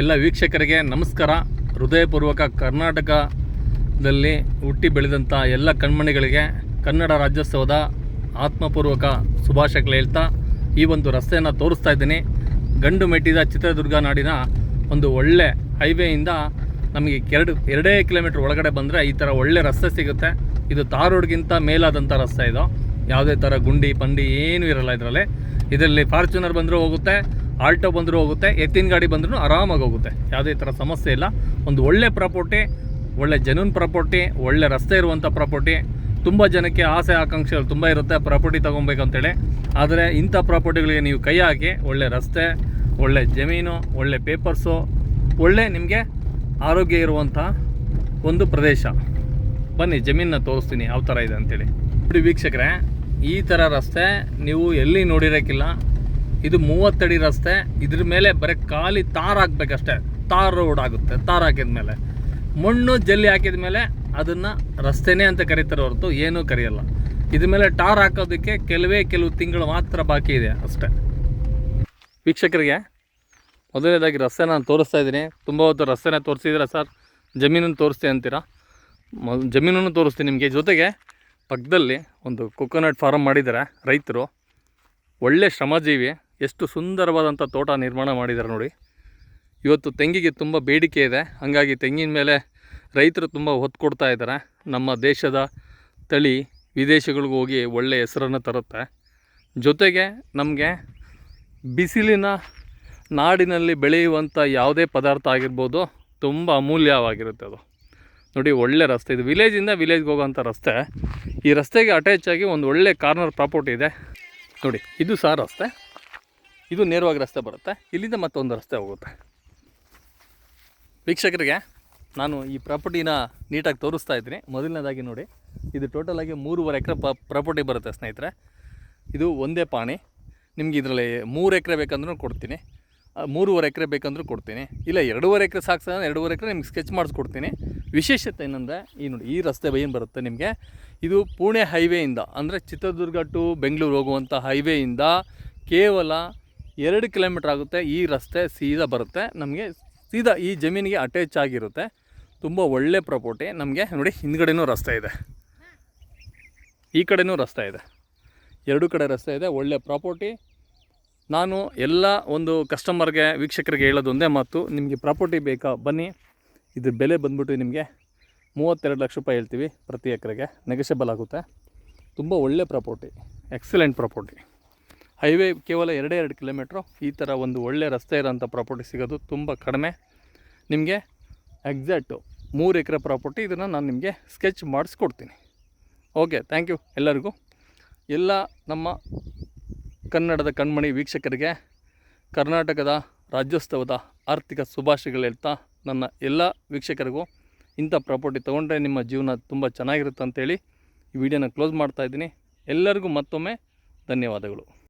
ಎಲ್ಲ ವೀಕ್ಷಕರಿಗೆ ನಮಸ್ಕಾರ. ಹೃದಯಪೂರ್ವಕ ಕರ್ನಾಟಕದಲ್ಲಿ ಹುಟ್ಟಿ ಬೆಳೆದಂಥ ಎಲ್ಲ ಕಣ್ಮಣಿಗಳಿಗೆ ಕನ್ನಡ ರಾಜ್ಯೋತ್ಸವದ ಆತ್ಮಪೂರ್ವಕ ಶುಭಾಶಯಗಳು ಹೇಳ್ತಾ ಈ ಒಂದು ರಸ್ತೆಯನ್ನು ತೋರಿಸ್ತಾ ಇದ್ದೀನಿ. ಗಂಡು ಮೆಟ್ಟಿದ ಚಿತ್ರದುರ್ಗ ನಾಡಿನ ಒಂದು ಒಳ್ಳೆ ಹೈವೇಯಿಂದ ನಮಗೆ ಎರಡು ಎರಡೇ ಕಿಲೋಮೀಟ್ರ್ ಒಳಗಡೆ ಬಂದರೆ ಈ ಥರ ಒಳ್ಳೆ ರಸ್ತೆ ಸಿಗುತ್ತೆ. ಇದು ತಾರೋಡ್ಗಿಂತ ರೋಡ್ಗಿಂತ ಮೇಲಾದಂಥ ರಸ್ತೆ ಇದು. ಯಾವುದೇ ಥರ ಗುಂಡಿ, ಪಂಡಿ ಏನೂ ಇರಲ್ಲ ಇದರಲ್ಲಿ. ಇದರಲ್ಲಿ ಫಾರ್ಚುನರ್ ಬಂದರೂ ಹೋಗುತ್ತೆ. ಆಲ್ಟೋ ಬಂದರೂ ಹೋಗುತ್ತೆ, ಎತ್ತಿನ ಗಾಡಿ ಬಂದರೂ ಆರಾಮಾಗಿ ಹೋಗುತ್ತೆ. ಯಾವುದೇ ಥರ ಸಮಸ್ಯೆ ಇಲ್ಲ. ಒಂದು ಒಳ್ಳೆ ಪ್ರಾಪರ್ಟಿ, ಒಳ್ಳೆ ಜನೂನ್ ಪ್ರಾಪರ್ಟಿ, ಒಳ್ಳೆ ರಸ್ತೆ ಇರುವಂಥ ಪ್ರಾಪರ್ಟಿ, ತುಂಬ ಜನಕ್ಕೆ ಆಸೆ, ಆಕಾಂಕ್ಷೆಗಳು ತುಂಬ ಇರುತ್ತೆ ಪ್ರಾಪರ್ಟಿ ತೊಗೊಬೇಕಂತೇಳಿ ಆದರೆ ಇಂಥ ಪ್ರಾಪರ್ಟಿಗಳಿಗೆ ನೀವು ಕೈ ಹಾಕಿ, ಒಳ್ಳೆ ರಸ್ತೆ, ಒಳ್ಳೆ ಜಮೀನು, ಒಳ್ಳೆ ಪೇಪರ್ಸು, ಒಳ್ಳೆ ನಿಮಗೆ ಆರೋಗ್ಯ ಇರುವಂಥ ಒಂದು ಪ್ರದೇಶ. ಬನ್ನಿ, ಜಮೀನನ್ನ ತೋರಿಸ್ತೀನಿ ಯಾವ ಥರ ಇದೆ ಅಂತೇಳಿ. ನೋಡಿ ವೀಕ್ಷಕರೇ, ಈ ಥರ ರಸ್ತೆ ನೀವು ಎಲ್ಲಿ ನೋಡಿರೋಕ್ಕಿಲ್ಲ. ಇದು ಮೂವತ್ತಡಿ ರಸ್ತೆ, ಇದ್ರ ಮೇಲೆ ಬರೀ ಖಾಲಿ ತಾರ್ ಹಾಕ್ಬೇಕಷ್ಟೇ. ತಾರ್ ರೋಡ್ ಆಗುತ್ತೆ, ತಾರ್ ಹಾಕಿದ ಮೇಲೆ. ಮಣ್ಣು ಜಲ್ಲಿ ಹಾಕಿದ ಮೇಲೆ ಅದನ್ನು ರಸ್ತೆನೇ ಅಂತ ಕರೀತಾರೆ ಹೊರತು ಏನೂ ಕರೆಯಲ್ಲ. ಇದ್ರ ಮೇಲೆ ಟಾರ್ ಹಾಕೋದಕ್ಕೆ ಕೆಲವೇ ಕೆಲವು ತಿಂಗಳು ಮಾತ್ರ ಬಾಕಿ ಇದೆ ಅಷ್ಟೇ. ವೀಕ್ಷಕರಿಗೆ, ಮೊದಲನೇದಾಗಿ ರಸ್ತೆ ನಾನು ತೋರಿಸ್ತಾ ಇದ್ದೀನಿ. ತುಂಬ ಹೊತ್ತು ರಸ್ತೆನೇ ತೋರಿಸಿದ್ರೆ ಸರ್? ಜಮೀನನ್ನು ತೋರಿಸ್ತೀನಿ ಅಂತೀರಾ? ಜಮೀನನ್ನು ತೋರಿಸ್ತೀನಿ ನಿಮಗೆ. ಜೊತೆಗೆ ಪಕ್ಕದಲ್ಲಿ ಒಂದು ಕೊಕೊನಟ್ ಫಾರಮ್ ಮಾಡಿದ್ದಾರೆ ರೈತರು. ಒಳ್ಳೆ ಶ್ರಮಜೀವಿ. ಎಷ್ಟು ಸುಂದರವಾದಂಥ ತೋಟ ನಿರ್ಮಾಣ ಮಾಡಿದ್ದಾರೆ ನೋಡಿ. ಇವತ್ತು ತೆಂಗಿಗೆ ತುಂಬ ಬೇಡಿಕೆ ಇದೆ. ಹಾಗಾಗಿ ತೆಂಗಿನ ಮೇಲೆ ರೈತರು ತುಂಬ ಹೊತ್ತು ಕೊಡ್ತಾ ಇದ್ದಾರೆ. ನಮ್ಮ ದೇಶದ ತಳಿ ವಿದೇಶಗಳಿಗೂ ಹೋಗಿ ಒಳ್ಳೆಯ ಹೆಸರನ್ನು ತರುತ್ತೆ. ಜೊತೆಗೆ ನಮಗೆ ಬಿಸಿಲಿನ ನಾಡಿನಲ್ಲಿ ಬೆಳೆಯುವಂಥ ಯಾವುದೇ ಪದಾರ್ಥ ಆಗಿರ್ಬೋದು ತುಂಬ ಅಮೂಲ್ಯವಾಗಿರುತ್ತೆ ಅದು. ನೋಡಿ, ಒಳ್ಳೆ ರಸ್ತೆ. ಇದು ವಿಲೇಜಿಂದ ವಿಲೇಜ್ಗೆ ಹೋಗೋಂಥ ರಸ್ತೆ. ಈ ರಸ್ತೆಗೆ ಅಟ್ಯಾಚ್ ಆಗಿ ಒಂದು ಒಳ್ಳೆ ಕಾರ್ನರ್ ಪ್ರಾಪರ್ಟಿ ಇದೆ. ನೋಡಿ, ಇದು ಸಹ ರಸ್ತೆ. ಇದು ನೇರವಾಗಿ ರಸ್ತೆ ಬರುತ್ತೆ. ಇಲ್ಲಿಂದ ಮತ್ತೊಂದು ರಸ್ತೆ ಹೋಗುತ್ತೆ. ವೀಕ್ಷಕರಿಗೆ, ನಾನು ಈ ಪ್ರಾಪರ್ಟಿನ ನೀಟಾಗಿ ತೋರಿಸ್ತಾ ಇದ್ದೀನಿ. ಮೊದಲನೇದಾಗಿ ನೋಡಿ, ಇದು ಟೋಟಲಾಗಿ ಮೂರುವರೆ ಎಕರೆ ಪ್ರಾಪರ್ಟಿ ಬರುತ್ತೆ ಸ್ನೇಹಿತರೆ. ಇದು ಒಂದೇ ಪಾಣಿ. ನಿಮಗೆ ಇದರಲ್ಲಿ ಮೂರು ಎಕರೆ ಬೇಕಂದ್ರೂ ಕೊಡ್ತೀನಿ. ಮೂರುವರೆ ಎಕರೆ ಬೇಕಂದ್ರೂ ಕೊಡ್ತೀನಿ. ಇಲ್ಲ, ಎರಡೂವರೆ ಎಕರೆ ಸಾಕು ಎರಡೂವರೆ ಎಕರೆ ನಿಮ್ಗೆ ಸ್ಕೆಚ್ ಮಾಡಿಸ್ಕೊಡ್ತೀನಿ. ವಿಶೇಷತೆ ಏನಂದರೆ, ಈ ನೋಡಿ, ಈ ರಸ್ತೆ ಏನು ಬರುತ್ತೆ ನಿಮಗೆ? ಇದು ಪುಣೆ ಹೈವೇಯಿಂದ ಅಂದರೆ ಚಿತ್ರದುರ್ಗ ಟು ಬೆಂಗಳೂರು ಹೋಗುವಂಥ ಹೈವೇಯಿಂದ ಕೇವಲ ಎರಡು ಕಿಲೋಮೀಟ್ರ್ ಆಗುತ್ತೆ, ಈ ರಸ್ತೆ ಸೀದಾ ಬರುತ್ತೆ. ನಮಗೆ ಸೀದಾ ಈ ಜಮೀನಿಗೆ ಅಟ್ಯಾಚ್ ಆಗಿರುತ್ತೆ. ತುಂಬ ಒಳ್ಳೆ ಪ್ರಾಪರ್ಟಿ ನಮಗೆ ನೋಡಿ ಹಿಂದ್ಗಡೆನೂ ರಸ್ತೆ ಇದೆ. ಈ ಕಡೆನೂ ರಸ್ತೆ ಇದೆ. ಎರಡು ಕಡೆ ರಸ್ತೆ ಇದೆ, ಒಳ್ಳೆ ಪ್ರಾಪರ್ಟಿ ನಾನು ಎಲ್ಲ ಒಂದು ಕಸ್ಟಮರ್ಗೆ ವೀಕ್ಷಕರಿಗೆ ಹೇಳೋದು ಒಂದೇ ಮಾತು. ನಿಮಗೆ ಪ್ರಾಪರ್ಟಿ ಬೇಕಾ? ಬನ್ನಿ. ಇದ್ರ ಬೆಲೆ ಬಂದುಬಿಟ್ಟು ನಿಮಗೆ ಮೂವತ್ತೆರಡು ಲಕ್ಷ ರೂಪಾಯಿ ಹೇಳ್ತೀವಿ ಪ್ರತಿ ಎಕರೆಗೆ. ನೆಗೆಷಬಲ್ ಆಗುತ್ತೆ. ತುಂಬ ಒಳ್ಳೆ ಪ್ರಾಪರ್ಟಿ ಎಕ್ಸಲೆಂಟ್ ಪ್ರಾಪರ್ಟಿ ಹೈವೇ ಕೇವಲ ಎರಡೇ ಎರಡು ಕಿಲೋಮೀಟ್ರು. ಈ ಥರ ಒಂದು ಒಳ್ಳೆ ರಸ್ತೆ ಇರೋಂಥ ಪ್ರಾಪರ್ಟಿ ಸಿಗೋದು ತುಂಬ ಕಡಿಮೆ. ನಿಮಗೆ ಎಕ್ಸಾಕ್ಟು ಮೂರು ಎಕರೆ ಪ್ರಾಪರ್ಟಿ ಇದನ್ನು ನಾನು ನಿಮಗೆ ಸ್ಕೆಚ್ ಮಾಡಿಸ್ಕೊಡ್ತೀನಿ. ಓಕೆ ಥ್ಯಾಂಕ್ ಯು ಎಲ್ಲರಿಗೂ. ಎಲ್ಲ ನಮ್ಮ ಕನ್ನಡದ ಕಣ್ಮಣಿ ವೀಕ್ಷಕರಿಗೆ, ಕರ್ನಾಟಕದ ರಾಜ್ಯೋತ್ಸವದ ಆರ್ಥಿಕ ಶುಭಾಶಯಗಳು ಹೇಳ್ತಾ ನನ್ನ ಎಲ್ಲ ವೀಕ್ಷಕರಿಗೂ ಇಂಥ ಪ್ರಾಪರ್ಟಿ ತೊಗೊಂಡ್ರೆ ನಿಮ್ಮ ಜೀವನ ತುಂಬ ಚೆನ್ನಾಗಿರುತ್ತೆ ಅಂತೇಳಿ ಈ ವಿಡಿಯೋನ ಕ್ಲೋಸ್ ಮಾಡ್ತಾಯಿದ್ದೀನಿ ಎಲ್ಲರಿಗೂ ಮತ್ತೊಮ್ಮೆ ಧನ್ಯವಾದಗಳು.